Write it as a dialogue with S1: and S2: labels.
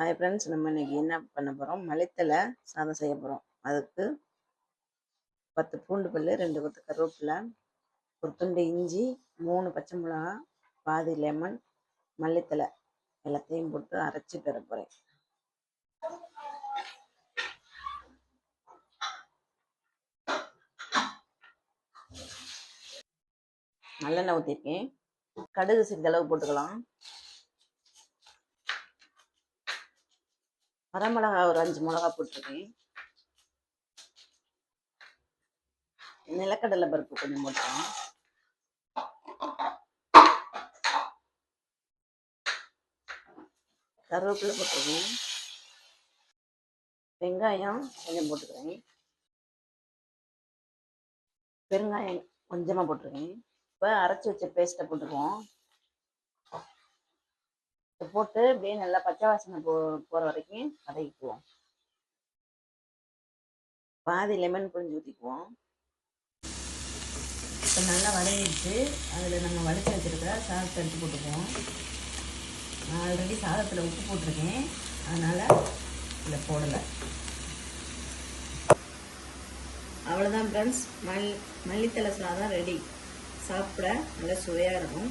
S1: Hi friends நம்ம இன்னைக்கு என்ன பண்ண போகிறோம் மலைத்தலை சாதம் செய்ய போகிறோம் அதுக்கு பத்து பூண்டு பல் ரெண்டு கொத்து கருவேப்பிலை ஒரு துண்டு இஞ்சி மூணு பச்சை மிளகா பாதி லெமன் மல்லித்தலை எல்லாத்தையும் போட்டு அரைச்சி தர போகிறேன் நல்லெண்ணெய் ஊற்றிருக்கேன் கடுகு சிறிதளவு போட்டுக்கலாம். வரமிளகா ஒரு அஞ்சு மிளகா போட்டிருக்கேன். நிலக்கடலை பருப்பு கொஞ்சம் போட்டோம் கருவேப்பிலை போட்டிருக்கேன். வெங்காயம் கொஞ்சம் போட்டுக்கிறேன். பெருங்காயம் கொஞ்சமாக போட்டிருக்கேன். இப்போ அரைச்சி வச்ச பேஸ்ட்டை போட்டுக்குவோம். போட்டு அப்படியே நல்லா பச்சை வாசனை போ போகிற வரைக்கும் வதக்கிக்குவோம். பாதி லெமன் புழிஞ்சு ஊற்றிக்குவோம் இப்போ நல்லா வதங்கிடுச்சு. அதில் நம்ம வடித்து வச்சுருக்க சாதத்தை எடுத்து போட்டுக்குவோம். நான் ஆல்ரெடி சாதத்தில் உப்பு போட்டிருக்கேன். அதனால் இதில் போடலை. அவ்வளோதான் ஃப்ரெண்ட்ஸ் மல் மல்லித்தலை சாதம் ரெடி சாப்பிட நல்லா சுவையாக இருக்கும்.